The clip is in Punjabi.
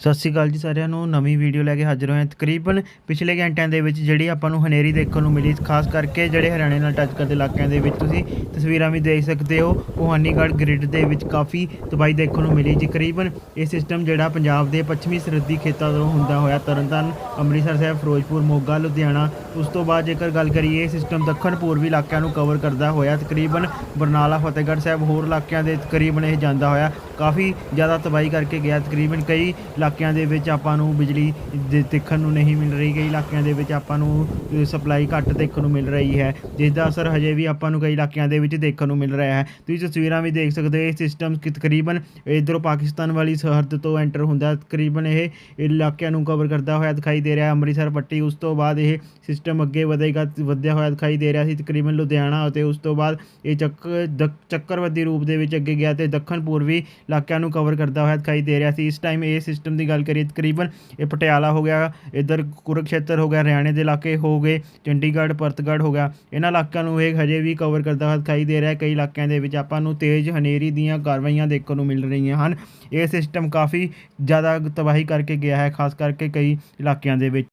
ਸਤਿ ਸ਼੍ਰੀ ਅਕਾਲ ਜੀ ਸਾਰਿਆਂ ਨੂੰ। ਨਵੀਂ ਵੀਡੀਓ ਲੈ ਕੇ ਹਾਜ਼ਰ ਹੋਏ ਹਾਂ। ਤਕਰੀਬਨ ਪਿਛਲੇ ਘੰਟਿਆਂ ਦੇ ਵਿੱਚ ਜਿਹੜੀ ਆਪਾਂ ਨੂੰ ਹਨੇਰੀ ਦੇਖਣ ਨੂੰ ਮਿਲੀ, ਖਾਸ ਕਰਕੇ ਜਿਹੜੇ ਹਰਿਆਣੇ ਨਾਲ ਟੱਚ ਕਰਦੇ ਇਲਾਕਿਆਂ ਦੇ ਵਿੱਚ ਤੁਸੀਂ ਤਸਵੀਰਾਂ ਵੀ ਦੇਖ ਸਕਦੇ ਹੋ। ਭਵਾਨੀਗੜ੍ਹ ਗ੍ਰਿਡ ਦੇ ਵਿੱਚ ਕਾਫੀ ਤਬਾਹੀ ਦੇਖਣ ਨੂੰ ਮਿਲੀ। ਤਕਰੀਬਨ ਇਹ ਸਿਸਟਮ ਜਿਹੜਾ ਪੰਜਾਬ ਦੇ ਪੱਛਮੀ ਸਰਹੱਦੀ ਖੇਤਾਂ ਤੋਂ ਹੁੰਦਾ ਹੋਇਆ ਤਰਨਤਾਰਨ, ਅੰਮ੍ਰਿਤਸਰ ਸਾਹਿਬ, ਫਿਰੋਜ਼ਪੁਰ, ਮੋਗਾ, ਲੁਧਿਆਣਾ, ਉਸ ਤੋਂ ਬਾਅਦ ਜੇਕਰ ਗੱਲ ਕਰੀਏ, ਇਹ ਸਿਸਟਮ ਦੱਖਣ ਪੂਰਬੀ ਇਲਾਕਿਆਂ ਨੂੰ ਕਵਰ ਕਰਦਾ ਹੋਇਆ। ਤਕਰੀਬਨ ਬਰਨਾਲਾ, ਫਤਿਹਗੜ੍ਹ ਸਾਹਿਬ ਹੋਰ ਇਲਾਕਿਆਂ ਦੇ ਤਕਰੀਬਨ ਇਹ ਜਾਂਦਾ ਹੋਇਆ। ਕਾਫੀ ਜ਼ਿਆਦਾ ਤਬਾਹੀ ਕਰਕੇ ਗਿਆ। ਤਕਰੀਬਨ ਕਈ ਇਲਾਕਿਆਂ ਦੇ ਵਿੱਚ ਆਪਾਂ ਨੂੰ ਬਿਜਲੀ ਦੇਖਣ ਨੂੰ ਨਹੀਂ ਮਿਲ ਰਹੀ। ਕਈ ਇਲਾਕਿਆਂ ਦੇ ਵਿੱਚ ਆਪਾਂ ਨੂੰ ਸਪਲਾਈ ਘੱਟ ਦੇਖਣ ਨੂੰ ਮਿਲ ਰਹੀ ਹੈ। ਜਿਸ ਦਾ ਅਸਰ ਹਜੇ ਵੀ ਆਪਾਂ ਨੂੰ ਕਈ ਇਲਾਕਿਆਂ ਦੇ ਵਿੱਚ ਦੇਖਣ ਨੂੰ ਮਿਲ ਰਿਹਾ ਹੈ। ਤੁਸੀਂ ਤਸਵੀਰਾਂ ਵੀ ਦੇਖ ਸਕਦੇ ਹੋ, ਇਹ ਸਿਸਟਮ ਤਕਰੀਬਨ ਇਧਰੋਂ ਪਾਕਿਸਤਾਨ ਵਾਲੀ ਸਰਹੱਦ ਤੋਂ ਐਂਟਰ ਹੁੰਦਾ। ਤਕਰੀਬਨ ਇਹ ਇਲਾਕਿਆਂ ਨੂੰ ਕਵਰ ਕਰਦਾ ਹੋਇਆ ਦਿਖਾਈ ਦੇ ਰਿਹਾ। ਅੰਮ੍ਰਿਤਸਰ ਪੱਟੀ, ਉਸ ਤੋਂ ਬਾਅਦ ਇਹ ਸਿਸਟਮ ਅੱਗੇ ਵਧੇਗਾ, ਵਧਿਆ ਹੋਇਆ ਦਿਖਾਈ ਦੇ ਰਿਹਾ ਸੀ। ਤਕਰੀਬਨ ਲੁਧਿਆਣਾ ਅਤੇ ਉਸ ਤੋਂ ਬਾਅਦ ਇਹ ਚੱਕ ਦ- ਚੱਕਰਵਰਤੀ ਰੂਪ ਦੇ ਵਿੱਚ ਅੱਗੇ ਗਿਆ ਤੇ ਦੱਖਣ ਪੂਰਬੀ ਇਲਾਕਿਆਂ ਨੂੰ ਕਵਰ ਕਰਦਾ ਹੋਇਆ ਦਿਖਾਈ ਦੇ ਰਿਹਾ ਸੀ। ਇਸ ਟਾਈਮ ਇਹ ਸਿਸਟਮ ਦੀ ਗੱਲ ਕਰੀਏ, ਤਕਰੀਬਨ ਇਹ ਪਟਿਆਲਾ ਹੋ ਗਿਆ, ਇਧਰ ਕੁਰੂਕਸ਼ੇਤਰ ਹੋ ਗਿਆ, ਹਰਿਆਣੇ ਦੇ ਇਲਾਕੇ ਹੋ ਗਏ, ਚੰਡੀਗੜ੍ਹ ਪਰਤਗੜ੍ਹ ਹੋ ਗਿਆ। ਇਹਨਾਂ ਇਲਾਕਿਆਂ ਨੂੰ ਇਹ ਹਜੇ ਵੀ ਕਵਰ ਕਰਦਾ ਹੋਇਆ ਦਿਖਾਈ ਦੇ ਰਿਹਾ ਕਈ ਇਲਾਕਿਆਂ ਦੇ ਵਿੱਚ ਆਪਾਂ ਨੂੰ ਤੇਜ਼ ਹਨੇਰੀ ਦੀਆਂ ਕਾਰਵਾਈਆਂ ਦੇਖਣ ਨੂੰ ਮਿਲ ਰਹੀਆਂ ਹਨ। ਇਹ ਸਿਸਟਮ ਕਾਫੀ ਜ਼ਿਆਦਾ ਤਬਾਹੀ ਕਰਕੇ ਗਿਆ ਹੈ, ਖਾਸ ਕਰਕੇ ਕਈ ਇਲਾਕਿਆਂ ਦੇ ਵਿੱਚ।